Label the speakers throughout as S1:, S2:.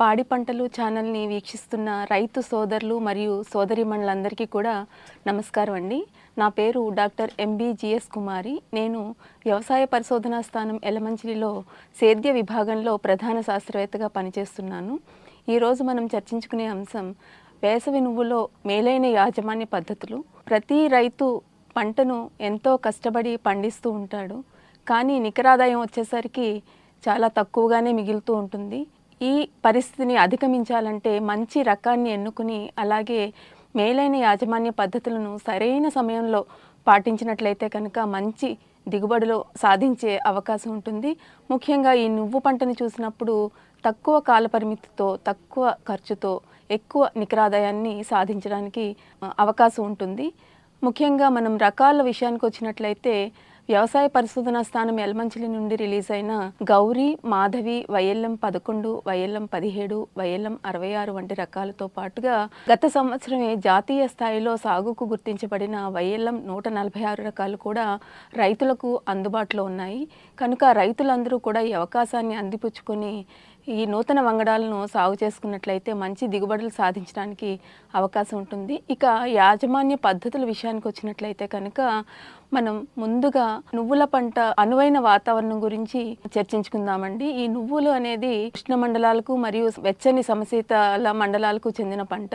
S1: పాడి పంటలు ఛానల్ని వీక్షిస్తున్న రైతు సోదరులు మరియు సోదరిమణులందరికీ కూడా నమస్కారం అండి. నా పేరు డాక్టర్ ఎంబీజిఎస్ కుమారి. నేను వ్యవసాయ పరిశోధనా స్థానం ఎలమంచిలిలో సేద్య విభాగంలో ప్రధాన శాస్త్రవేత్తగా పనిచేస్తున్నాను. ఈరోజు మనం చర్చించుకునే అంశం వేసవి నువ్వులో మేలైన యాజమాన్య పద్ధతులు. ప్రతి రైతు పంటను ఎంతో కష్టపడి పండిస్తూ ఉంటాడు. కానీ నికరాదాయం వచ్చేసరికి చాలా తక్కువగానే మిగులుతూ ఉంటుంది. ఈ పరిస్థితిని అధిగమించాలంటే మంచి రకాన్ని ఎన్నుకుని అలాగే మేలైన యాజమాన్య పద్ధతులను సరైన సమయంలో పాటించినట్లయితే కనుక మంచి దిగుబడులు సాధించే అవకాశం ఉంటుంది. ముఖ్యంగా ఈ నువ్వు పంటని చూసినప్పుడు తక్కువ కాల పరిమితితో తక్కువ ఖర్చుతో ఎక్కువ నికరాదాయాన్ని సాధించడానికి అవకాశం ఉంటుంది. ముఖ్యంగా మనం రకాల విషయానికి వచ్చినట్లయితే వ్యవసాయ పరిశోధనా స్థానం ఎల్మంచిలి నుండి రిలీజ్ అయిన గౌరీ మాధవి వైఎల్ఎం పదకొండు వైఎల్ఎం పదిహేడు వైఎల్ఎం అరవై ఆరు వంటి రకాలతో పాటుగా గత సంవత్సరమే జాతీయ స్థాయిలో సాగుకు గుర్తించబడిన వైఎల్ఎం నూట నలభై ఆరు రకాలు కూడా రైతులకు అందుబాటులో ఉన్నాయి. కనుక రైతులందరూ కూడా ఈ అవకాశాన్ని అందిపుచ్చుకొని ఈ నూతన వంగడాలను సాగు చేసుకున్నట్లయితే మంచి దిగుబడులు సాధించడానికి అవకాశం ఉంటుంది. ఇక యాజమాన్య పద్ధతుల విషయానికి వచ్చినట్లయితే కనుక మనం ముందుగా నువ్వుల పంట అనువైన వాతావరణం గురించి చర్చించుకుందామండి. ఈ నువ్వులు అనేది ఉష్ణ మండలాలకు మరియు వెచ్చని సమశీతల మండలాలకు చెందిన పంట.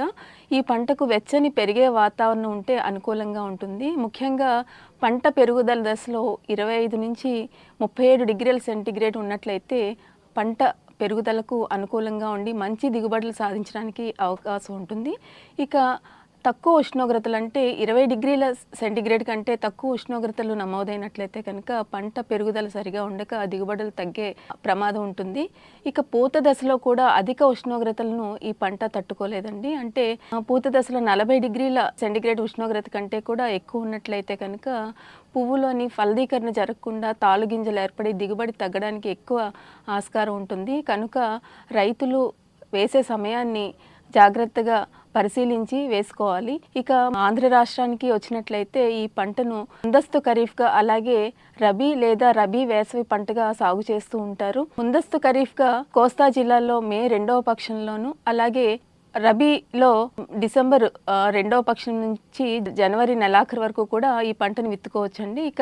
S1: ఈ పంటకు వెచ్చని పెరిగే వాతావరణం ఉంటే అనుకూలంగా ఉంటుంది. ముఖ్యంగా పంట పెరుగుదల దశలో ఇరవై ఐదు నుంచి ముప్పై ఏడు డిగ్రీల సెంటీగ్రేడ్ ఉన్నట్లయితే పంట పెరుగుదలకు అనుకూలంగా ఉండి మంచి దిగుబడులు సాధించడానికి అవకాశం ఉంటుంది. ఇక తక్కువ ఉష్ణోగ్రతలు అంటే ఇరవై డిగ్రీల సెంటీగ్రేడ్ కంటే తక్కువ ఉష్ణోగ్రతలు నమోదైనట్లయితే కనుక పంట పెరుగుదల సరిగా ఉండక దిగుబడులు తగ్గే ప్రమాదం ఉంటుంది. ఇక పూత దశలో కూడా అధిక ఉష్ణోగ్రతలను ఈ పంట తట్టుకోలేదండి. అంటే పూత దశలో నలభై డిగ్రీల సెంటీగ్రేడ్ ఉష్ణోగ్రత కంటే కూడా ఎక్కువ ఉన్నట్లయితే కనుక పువ్వులోని ఫలదీకరణ జరగకుండా తాలుగింజలు ఏర్పడి దిగుబడి తగ్గడానికి ఎక్కువ ఆస్కారం ఉంటుంది. కనుక రైతులు వేసే సమయాన్ని జాగ్రత్తగా పరిశీలించి వేసుకోవాలి. ఇక ఆంధ్ర రాష్ట్రానికి వచ్చినట్లయితే ఈ పంటను ముందస్తు ఖరీఫ్గా అలాగే రబీ లేదా రబీ వేసవి పంటగా సాగు చేస్తూ ఉంటారు. ముందస్తు ఖరీఫ్గా కోస్తా జిల్లాలో మే రెండవ పక్షంలోను అలాగే రబీలో డిసెంబర్ రెండవ పక్షం నుంచి జనవరి నెలాఖరు వరకు కూడా ఈ పంటను విత్తుకోవచ్చండి. ఇక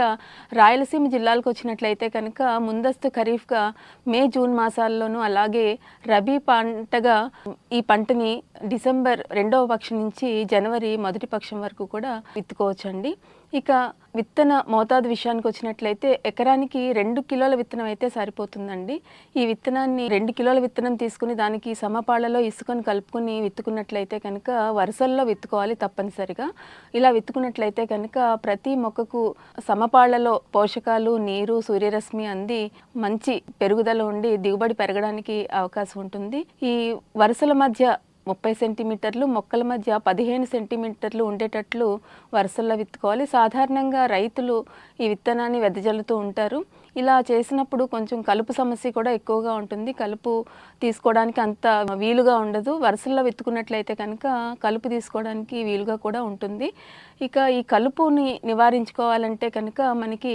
S1: రాయలసీమ జిల్లాలకు వచ్చినట్లయితే కనుక ముందస్తు ఖరీఫ్గా మే జూన్ మాసాల్లోనూ అలాగే రబీ పంటగా ఈ పంటని డిసెంబర్ రెండవ పక్షం నుంచి జనవరి మొదటి పక్షం వరకు కూడా విత్తుకోవచ్చండి. ఇక విత్తన మోతాదు విషయానికి వచ్చినట్లయితే ఎకరానికి రెండు కిలోల విత్తనం అయితే సరిపోతుందండి. ఈ విత్తనాన్ని రెండు కిలోల విత్తనం తీసుకుని దానికి సమపాళ్ళలో ఇసుకను కలుపుకొని విత్తుకున్నట్లయితే కనుక వరుసల్లో విత్తుకోవాలి తప్పనిసరిగా. ఇలా విత్తుకున్నట్లయితే కనుక ప్రతి మొక్కకు సమపాళ్ళలో పోషకాలు నీరు సూర్యరశ్మి అంది మంచి పెరుగుదల ఉండి దిగుబడి పెరగడానికి అవకాశం ఉంటుంది. ఈ వరుసల మధ్య ముప్పై సెంటీమీటర్లు మొక్కల మధ్య పదిహేను సెంటీమీటర్లు ఉండేటట్లు వరుసల్లో విత్తుకోవాలి. సాధారణంగా రైతులు ఈ విత్తనాన్ని వెదజల్లుతూ ఉంటారు. ఇలా చేసినప్పుడు కొంచెం కలుపు సమస్య కూడా ఎక్కువగా ఉంటుంది. కలుపు తీసుకోవడానికి అంత వీలుగా ఉండదు. వరుసల్లో విత్తుకున్నట్లయితే కనుక కలుపు తీసుకోవడానికి వీలుగా కూడా ఉంటుంది. ఇక ఈ కలుపుని నివారించుకోవాలంటే కనుక మనకి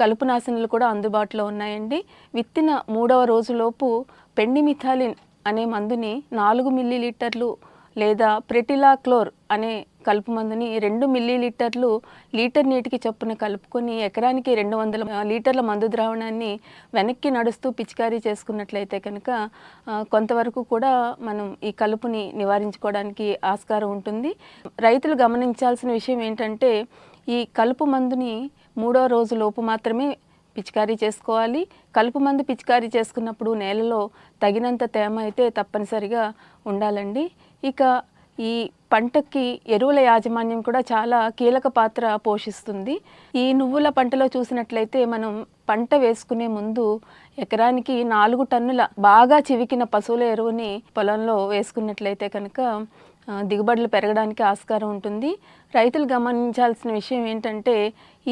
S1: కలుపు నాశనలు కూడా అందుబాటులో ఉన్నాయండి. విత్తిన మూడవ రోజులోపు పెండిమిథాలిన్ అనే మందుని నాలుగు మిల్లీ లీటర్లు లేదా ప్రెటిలాక్లోర్ అనే కలుపు మందుని రెండు మిల్లీ లీటర్లు లీటర్ నీటికి చొప్పున కలుపుకొని ఎకరానికి రెండు వందల లీటర్ల మందు ద్రావణాన్ని వెనక్కి నడుస్తూ పిచికారీ చేసుకున్నట్లయితే కనుక కొంతవరకు కూడా మనం ఈ కలుపుని నివారించుకోవడానికి ఆస్కారం ఉంటుంది. రైతులు గమనించాల్సిన విషయం ఏంటంటే ఈ కలుపు మందుని మూడో రోజు లోపు మాత్రమే పిచికారీ చేసుకోవాలి. కలుపు మందు పిచికారీ చేసుకున్నప్పుడు నేలలో తగినంత తేమ అయితే తప్పనిసరిగా ఉండాలండి. ఇక ఈ పంటకి ఎరువుల యాజమాన్యం కూడా చాలా కీలక పాత్ర పోషిస్తుంది. ఈ నువ్వుల పంటలో చూసినట్లయితే మనం పంట వేసుకునే ముందు ఎకరానికి నాలుగు టన్నుల బాగా చివికిన పశువుల ఎరువుని పొలంలో వేసుకున్నట్లయితే కనుక దిగుబడులు పెరగడానికి ఆస్కారం ఉంటుంది. రైతులు గమనించాల్సిన విషయం ఏంటంటే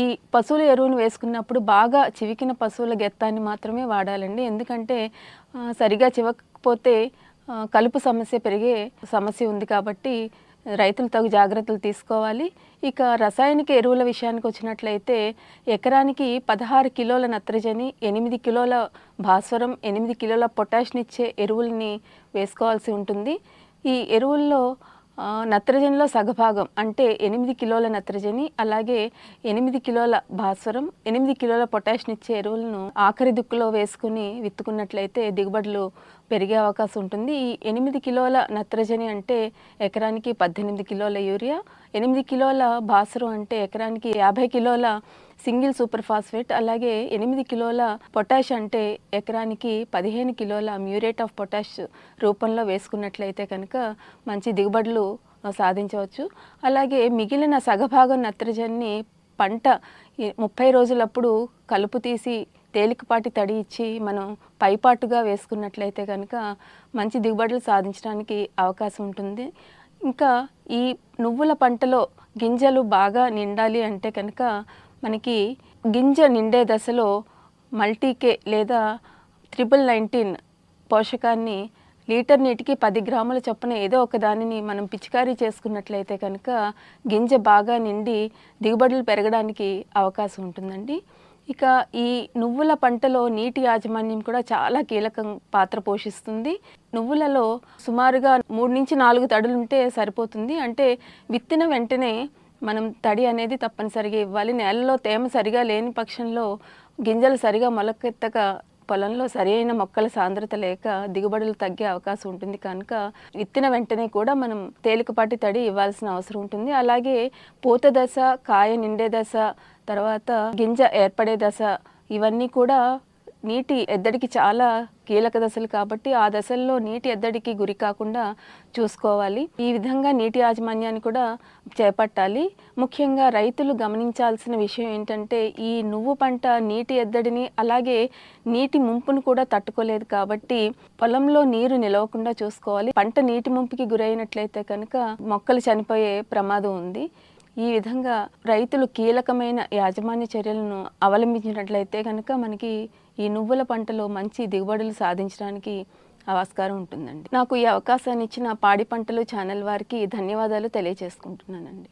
S1: ఈ పశువుల ఎరువును వేసుకున్నప్పుడు బాగా చివికిన పశువుల గెత్తాన్ని మాత్రమే వాడాలండి. ఎందుకంటే సరిగా చివకపోతే కలుపు సమస్య పెరిగే సమస్య ఉంది కాబట్టి రైతులు తగు జాగ్రత్తలు తీసుకోవాలి. ఇక రసాయనిక ఎరువుల విషయానికి వచ్చినట్లయితే ఎకరానికి పదహారు కిలోల నత్రజని ఎనిమిది కిలోల భాస్వరం ఎనిమిది కిలోల పొటాష్నిచ్చే ఎరువుల్ని వేసుకోవాల్సి ఉంటుంది. ఈ ఎరువుల్లో నత్రజనిలో సగభాగం అంటే ఎనిమిది కిలోల నత్రజని అలాగే ఎనిమిది కిలోల భాస్వరం ఎనిమిది కిలోల పొటాష్నిచ్చే ఎరువులను ఆఖరి దుక్కులో వేసుకుని విత్తుకున్నట్లయితే దిగుబడులు పెరిగే అవకాశం ఉంటుంది. ఈ ఎనిమిది కిలోల నత్రజని అంటే ఎకరానికి పద్దెనిమిది కిలోల యూరియా ఎనిమిది కిలోల భాస్వరం అంటే ఎకరానికి యాభై కిలోల సింగిల్ సూపర్ ఫాస్ఫేట్ అలాగే ఎనిమిది కిలోల పొటాష్ అంటే ఎకరానికి పదిహేను కిలోల మ్యూరేట్ ఆఫ్ పొటాష్ రూపంలో వేసుకున్నట్లయితే కనుక మంచి దిగుబడులు సాధించవచ్చు. అలాగే మిగిలిన సగభాగం నత్రజనిని పంట ముప్పై రోజులప్పుడు కలుపు తీసి తేలికపాటి తడి ఇచ్చి మనం పైపాటుగా వేసుకున్నట్లయితే కనుక మంచి దిగుబడులు సాధించడానికి అవకాశం ఉంటుంది. ఇంకా ఈ నువ్వుల పంటలో గింజలు బాగా నిండాలి అంటే కనుక మనకి గింజ నిండే దశలో మల్టీకే లేదా త్రిబుల్ నైన్టీన్ పోషకాన్ని లీటర్ నీటికి పది గ్రాముల చొప్పున ఏదో ఒక దానిని మనం పిచికారీ చేసుకున్నట్లయితే కనుక గింజ బాగా నిండి దిగుబడులు పెరగడానికి అవకాశం ఉంటుందండి. ఇక ఈ నువ్వుల పంటలో నీటి యాజమాన్యం కూడా చాలా కీలకం పాత్ర పోషిస్తుంది. నువ్వులలో సుమారుగా మూడు నుంచి నాలుగు తడులు ఉంటే సరిపోతుంది. అంటే విత్తిన వెంటనే మనం తడి అనేది తప్పనిసరిగా ఇవ్వాలి. నేలలో తేమ సరిగా లేని పక్షంలో గింజలు సరిగా మొలకెత్తక పొలంలో సరైన మొక్కల సాంద్రత లేక దిగుబడులు తగ్గే అవకాశం ఉంటుంది. కనుక విత్తిన వెంటనే కూడా మనం తేలికపాటి తడి ఇవ్వాల్సిన అవసరం ఉంటుంది. అలాగే పూత దశ కాయ నిండే దశ తర్వాత గింజ ఏర్పడే దశ ఇవన్నీ కూడా నీటి ఎద్దడికి చాలా కీలక దశలు కాబట్టి ఆ దశల్లో నీటి ఎద్దడికి గురి కాకుండా చూసుకోవాలి. ఈ విధంగా నీటి యాజమాన్యాన్ని కూడా చేపట్టాలి. ముఖ్యంగా రైతులు గమనించాల్సిన విషయం ఏంటంటే ఈ నువ్వు పంట నీటి ఎద్దడిని అలాగే నీటి ముంపును కూడా తట్టుకోలేదు కాబట్టి పొలంలో నీరు నిలవకుండా చూసుకోవాలి. పంట నీటి ముంపుకి గురైనట్లయితే కనుక మొక్కలు చనిపోయే ప్రమాదం ఉంది. ఈ విధంగా రైతులు కీలకమైన యాజమాన్య చర్యలను అవలంబించినట్లయితే కనుక మనకి ఈ నువ్వుల పంటలో మంచి దిగుబడులు సాధించడానికి ఆస్కారం ఉంటుందండి. నాకు ఈ అవకాశాన్ని ఇచ్చిన పాడి పంటలు ఛానల్ వారికి ధన్యవాదాలు తెలియజేసుకుంటున్నానండి.